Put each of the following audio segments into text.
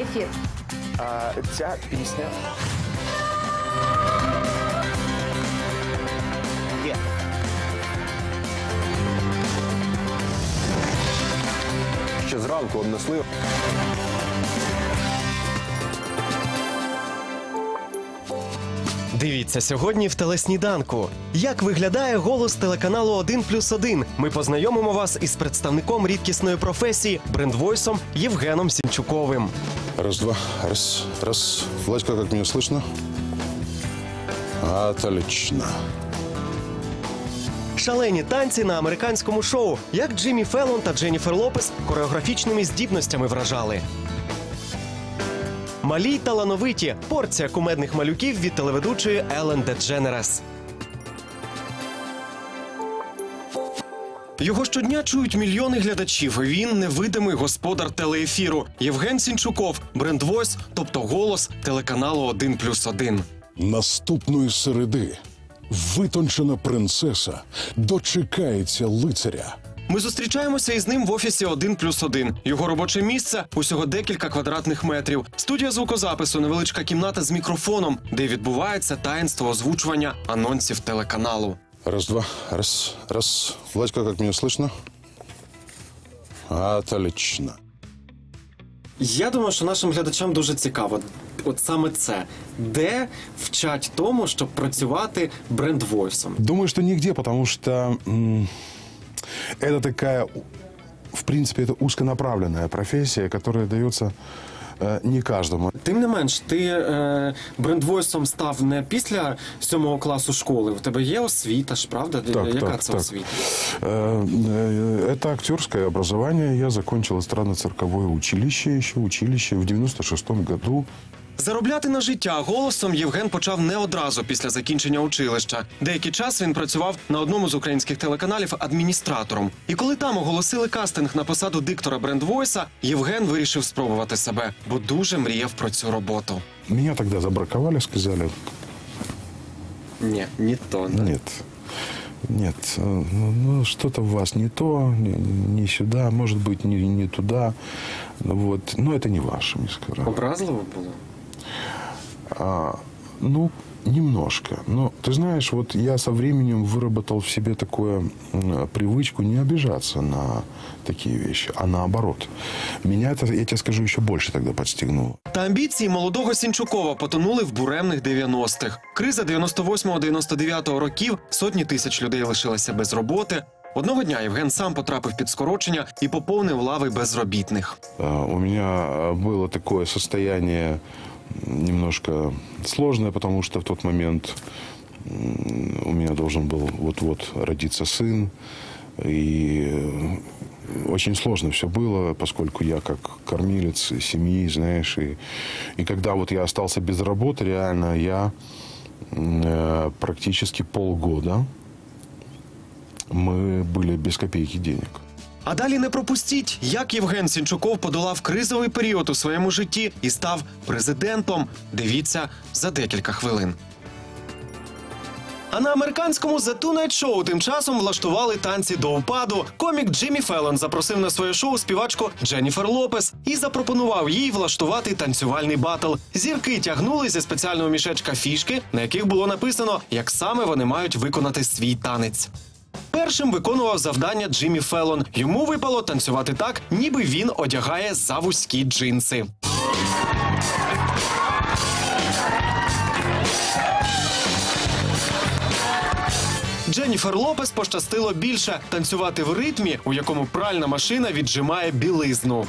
Ефір. А, ця пісня. Є. Ще зранку однесли. Дивіться сьогодні в телесніданку. Як виглядає голос телеканалу 1 плюс 1? Ми познайомимо вас із представником рідкісної професії брендвойсом Євгеном Сінчуковим. Раз, два, раз, раз. Владька, как меня слышно? Отлично. Шалені танці на американському шоу, як Джиммі Феллон та Дженніфер Лопес хореографічними здібностями вражали. Малі й талановиті порція кумедних малюків від телеведучої Елен Дедженерес. Його щодня чують мільйони глядачів. Він невидимий господар телеефіру. Євген Сінчуков, брендвойс, тобто голос телеканалу 1 плюс 1. Наступної середи витончена принцеса дочекається лицаря. Ми зустрічаємося із ним в офісі 1 плюс 1. Його робоче місце усього декілька квадратних метрів. Студія звукозапису, невеличка кімната з мікрофоном, де відбувається таїнство озвучування анонсів телеканалу. Раз, два, раз, раз. Владька, как меня слышно? Отлично. Я думаю, що нашим глядачам дуже цікаво. От саме це, де вчать тому, щоб працювати брендвойсом. Думаю, что нигде, потому что м, это такая, в принципе, это узконаправленная профессия, которая дается не каждому. Тим не менш, ти е, брендвойсом став не після сьомого класу школи. У тебе є освіта ж, правда? Так, Яка так, це так. освіта? Э, э, Это актерское образование. Я закончил эстрадно-цирковое училище, еще училище в 96-м году. Заробляти на життя голосом Євген почав не одразу після закінчення училища. Деякий час він працював на одному з українських телеканалів адміністратором. І коли там оголосили кастинг на посаду диктора брендвойса, Євген вирішив спробувати себе, бо дуже мріяв про цю роботу. Меня тогда забраковали, сказали, Ні, ні то не. нет, нет, э, ну, ну, что-то в вас не то, не, не сюда, может быть, не, не туда. Ну, Вот. Но это не ваше, мне сказали. Образливо було. А, ну, немножко. Но ты знаешь, вот я со временем выработал в себе такую м, привычку не обижаться на такие вещи, а наоборот. Меня это, я тебе скажу, еще больше тогда подстегнуло. Та амбіції молодого Сінчукова потонули в буремних 90-х. Криза 98-99 років сотні тисяч людей лишилися без роботи. Одного дня Євген сам потрапив під скорочення і поповнив лави безробітних. А, У меня а, было такое состояние м, немножко сложное, потому что в тот момент у меня должен был вот-вот родиться сын. И э, очень сложно все было, поскольку я как кормилец семьи, знаешь, и, и когда вот я остался без работы, реально я э, практически полгода мы были без копейки денег. А далі не пропустіть, як Євген Сінчуков подолав кризовий період у своєму житті і став президентом. Дивіться за декілька хвилин. А на американському The Tonight Show тим часом влаштували танці до впаду. Комік Джиммі Феллон запросив на своє шоу співачку Дженніфер Лопес і запропонував їй влаштувати танцювальний батл. Зірки тягнули зі спеціального мішечка фішки, на яких було написано, як саме вони мають виконати свій танець. Першим виконував завдання Джиммі Феллон. Йому випало танцювати так, ніби він одягає завузькі джинси. Дженніфер Лопес пощастило більше танцювати в ритмі, у якому пральна машина віджимає білизну.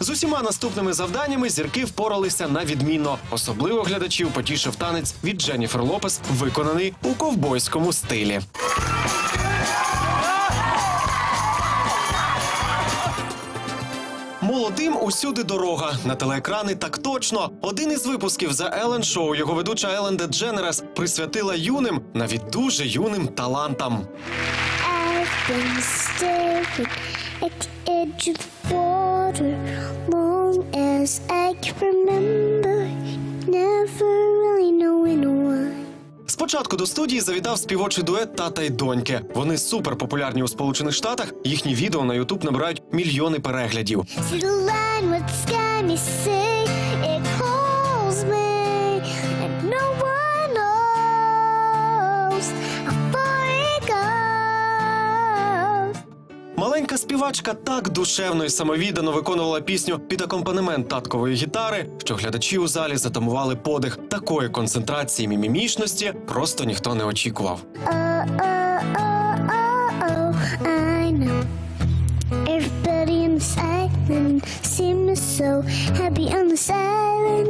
З усіма наступними завданнями зірки впоралися на відмінно. Особливо глядачів потішив танець від Дженніфер Лопес, виконаний у ковбойському стилі. Молодим усюди дорога на телеекрани так точно. Один із випусків за Елен Шоу його ведуча Елен Дедженерес присвятила юним, навіть дуже юним талантам. I've been water long as I can remember, never really knowing why. Спочатку до студії завітав співочий дует тата й доньки. Вони суперпопулярні у Сполучених Штатах. Їхні відео на Ютуб набирають мільйони переглядів. See the line the sky me співачка так душевно і самовіддано виконувала пісню під акомпанемент таткової гітари, що глядачі у залі затамували подих. Такої концентрації мімімішності просто ніхто не очікував. Everybody on this island seems so happy on this island.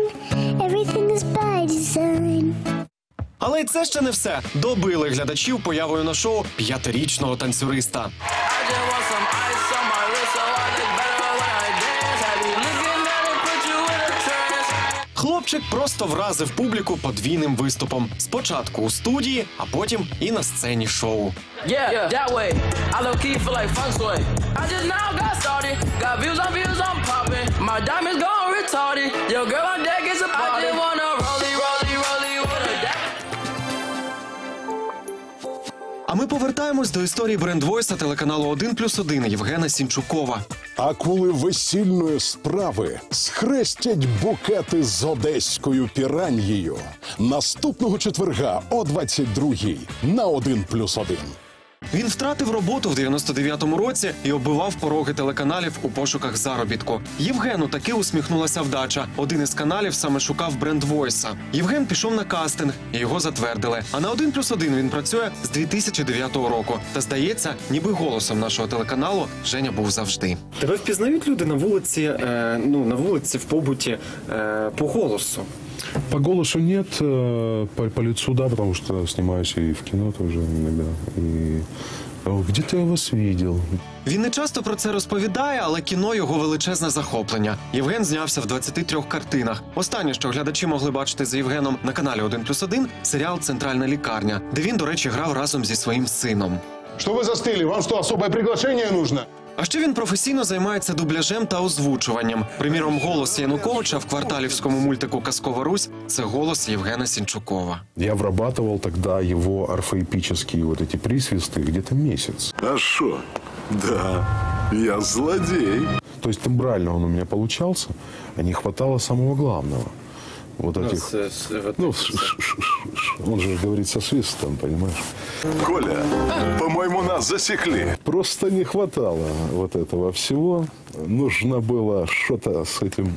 Але це ще не все. Добили глядачів появою на шоу п'ятирічного танцюриста. Хлопчик просто вразив публіку подвійним виступом. Спочатку у студії, а потім і на сцені шоу. I'm. My diamonds gone retarded. Yo, girl on deck А ми повертаємось до історії брендвойса телеканалу 1 плюс 1 Євгена Сінчукова. А коли весільної справи схрестять букети з одеською піраньєю наступного четверга о 22-й на 1 плюс 1. Він втратив роботу в 99-му році і оббивав пороги телеканалів у пошуках заробітку. Євгену таки усміхнулася вдача. Один із каналів саме шукав бренд Войса. Євген пішов на кастинг і його затвердили. А на 1 плюс 1 він працює з 2009 року. Та здається, ніби голосом нашого телеканалу Женя був завжди. Тебе впізнають люди на вулиці, е, ну на вулиці в побуті е, по голосу. По голосу нет, э, по, по лицу да, потому что снимаюсь и в кино тоже иногда. И «О, где-то я вас видел. Він не часто про це розповідає, але кіно його величезне захоплення. Євген знявся в 23 картинах. Останнє, що глядачі могли бачити за Євгеном на каналі 1 плюс 1 – серіал Центральна лікарня, де він, до речі, грав разом зі своїм сином. Что вы застыли? Вам что, особое приглашение нужно? А ще він професійно займається дубляжем та озвучуванням. Приміром, голос Януковича в кварталівському мультику Казкова Русь це голос Євгена Сінчукова. Я врабатывал тогда его орфоэпические вот эти присвисты где-то месяц. А що? Да, я злодей. То есть тембрально он у меня получался, а не хватало самого главного. Вот этих... Ну, ш- ш- ш- ш- он же говорит со свистом, понимаешь? Коля, по-моему, нас засекли. Просто не хватало вот этого всего. Нужно было что-то с этим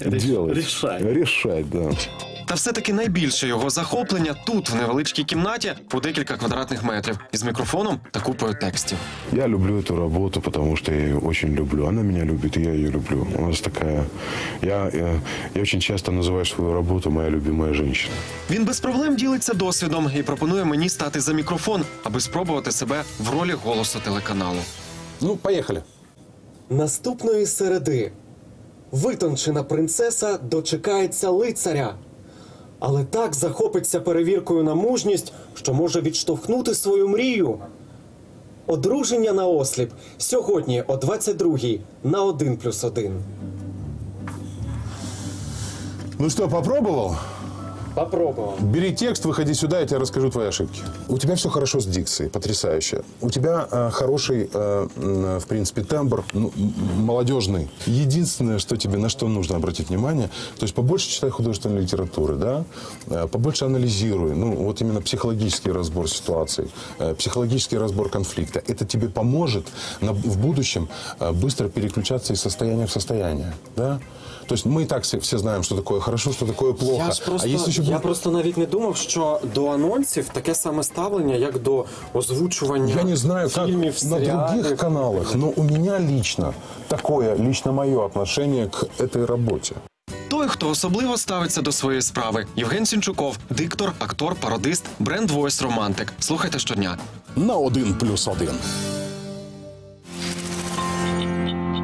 делать. решать. Решать, да. Та все-таки найбільше його захоплення тут, в невеличкій кімнаті, у декілька квадратних метрів, із мікрофоном та купою текстів. Я люблю эту работу, потому что я ее очень люблю. Она меня любит, и я ее люблю. У нас такая... Я, я, я очень часто называю свою работу «Моя любимая женщина». Він без проблем ділиться досвідом і пропонує мені стати за мікрофон, аби спробувати себе в ролі голосу телеканалу. Ну, поехали. Наступної середи витончена принцеса дочекається лицаря, але так захопиться перевіркою на мужність, що може відштовхнути свою мрію. Одруження на осліп сьогодні о 22-й на 1 плюс 1. Ну что, попробовал? Попробував. Бери текст, выходи сюда, я тебе расскажу твои ошибки. У тебя все хорошо с дикцией, потрясающе. У тебя э, хороший, э, м, в принципе, тембр, ну, молодежный. Единственное, что тебе, на что нужно обратить внимание, то есть побольше читай художественной литературы, да, Э, побольше анализируй, ну, вот именно психологический разбор ситуации, э, психологический разбор конфликта. Это тебе поможет на- в будущем э, быстро переключаться из состояния в состояние, да. То есть мы и так все, все знаем, что такое хорошо, что такое плохо. Я просто, а если еще я просто навіть не думав, що до анонсів таке саме ставлення, як до озвучування Я не знаю, как фільмів, на других каналах, но у меня лично такое, лично мое отношение к этой работе. Той, хто особливо ставиться до своєї справи, Євген Сінчуков, диктор, актор, пародист, бренд Voice Романтик. Слухайте щодня. На один плюс один.